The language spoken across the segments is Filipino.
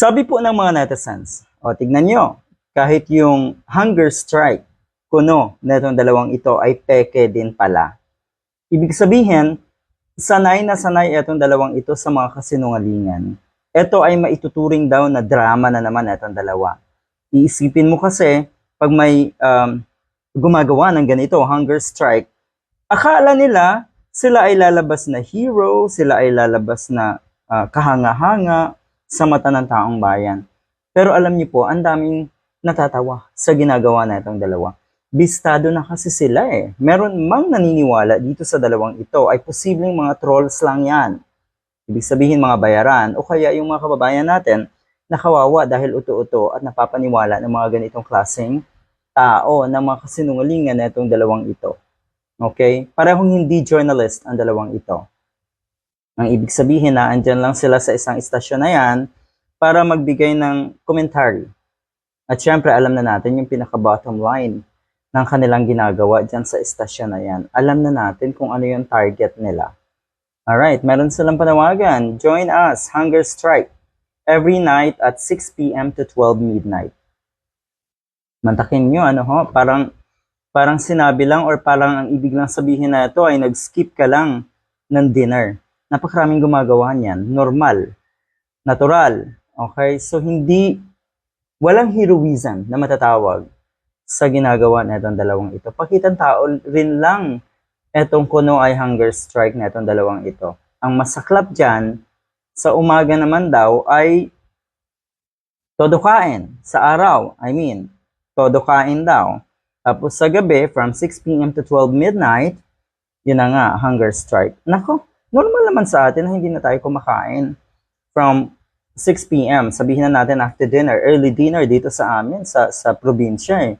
Sabi po ng mga netizens, o tignan nyo, kahit yung hunger strike kuno na itong dalawang ito ay peke din pala. Ibig sabihin, sanay na sanay itong dalawang ito sa mga kasinungalingan. Ito ay maituturing daw na drama na naman itong dalawa. Iisipin mo kasi, pag may um, gumagawa ng ganito, hunger strike, akala nila sila ay lalabas na hero, sila ay lalabas na ah, kahanga-hanga sa mata ng taong bayan. Pero alam niyo po, ang daming natatawa sa ginagawa na itong dalawa. Bistado na kasi sila eh. Meron mang naniniwala dito sa dalawang ito ay posibleng mga trolls lang yan. Ibig sabihin mga bayaran o kaya yung mga kababayan natin na kawawa dahil uto-uto at napapaniwala ng mga ganitong klaseng tao na mga kasinungalingan na itong dalawang ito. Okay? Parehong hindi journalist ang dalawang ito. Ang ibig sabihin na andyan lang sila sa isang istasyon na yan para magbigay ng commentary. At syempre, alam na natin yung pinaka-bottom line ng kanilang ginagawa dyan sa istasyon na yan. Alam na natin kung ano yung target nila. Alright, meron silang panawagan. Join us, Hunger Strike, every night at 6 p.m. to 12 midnight. Mantakin nyo, ano ho, parang, parang sinabi lang or parang ang ibig lang sabihin na ito ay nag-skip ka lang ng dinner. Napakaraming gumagawa niyan. Normal. Natural. Okay? So, hindi, walang heroism na matatawag sa ginagawa na itong dalawang ito. Pakitang tao rin lang etong kuno ay hunger strike na itong dalawang ito. Ang masaklap dyan, sa umaga naman daw ay todo kain sa araw. I mean, todo kain daw. Tapos sa gabi, from 6 p.m. to 12 midnight, yun na nga, hunger strike. Nako, normal naman sa atin na hindi na tayo kumakain. From 6 p.m., sabihin na natin after dinner, early dinner dito sa amin, sa, sa probinsya eh.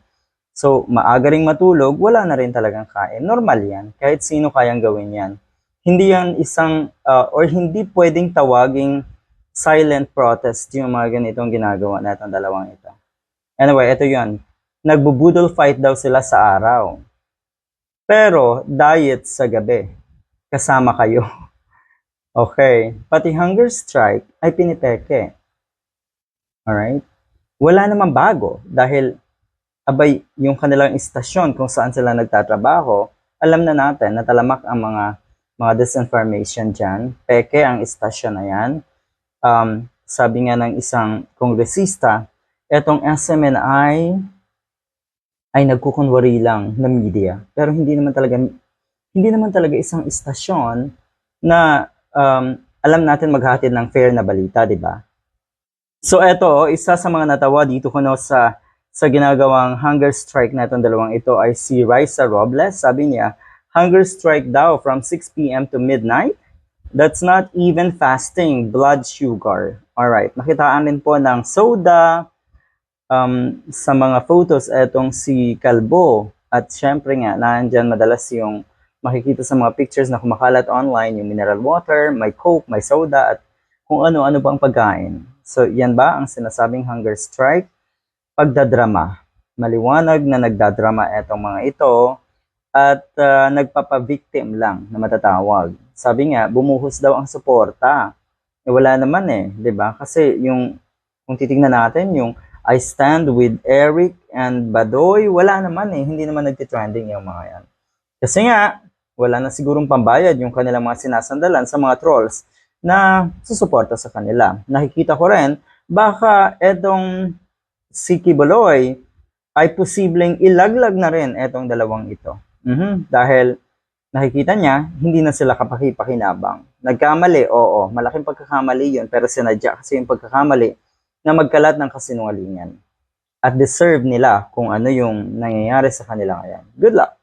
So, maaga ring matulog, wala na rin talagang kain. Normal yan. Kahit sino kayang gawin yan. Hindi yan isang, uh, or hindi pwedeng tawaging silent protest yung mga ganitong ginagawa na itong dalawang ito. Anyway, ito yun. Nagbubudol fight daw sila sa araw. Pero, diet sa gabi. Kasama kayo. okay. Pati hunger strike ay pinipeke. Alright? Wala namang bago dahil abay yung kanilang istasyon kung saan sila nagtatrabaho, alam na natin na talamak ang mga mga disinformation dyan. Peke ang istasyon na yan. Um, sabi nga ng isang kongresista, etong SMNI ay nagkukunwari lang na media. Pero hindi naman talaga hindi naman talaga isang istasyon na um, alam natin maghatid ng fair na balita, di ba? So eto, isa sa mga natawa dito kuno sa sa ginagawang hunger strike na itong dalawang ito ay si Raisa Robles. Sabi niya, hunger strike daw from 6 p.m. to midnight. That's not even fasting, blood sugar. Alright, nakitaan rin po ng soda, um, sa mga photos, etong si Kalbo. At syempre nga, nandyan madalas yung makikita sa mga pictures na kumakalat online, yung mineral water, may coke, may soda, at kung ano-ano bang pagkain. So, yan ba ang sinasabing hunger strike? pagdadrama. Maliwanag na nagdadrama etong mga ito at uh, nagpapavictim lang na matatawag. Sabi nga, bumuhos daw ang suporta. Eh, wala naman eh, 'di ba? Kasi yung kung titingnan natin yung I stand with Eric and Badoy, wala naman eh, hindi naman nagtitrending yung mga yan. Kasi nga, wala na sigurong pambayad yung kanilang mga sinasandalan sa mga trolls na susuporta sa kanila. Nakikita ko rin, baka etong si Kiboloy ay posibleng ilaglag na rin etong dalawang ito. Mhm, Dahil nakikita niya, hindi na sila kapakipakinabang. Nagkamali, oo, malaking pagkakamali yun, pero sinadya kasi yung pagkakamali na magkalat ng kasinungalingan. At deserve nila kung ano yung nangyayari sa kanila ngayon. Good luck!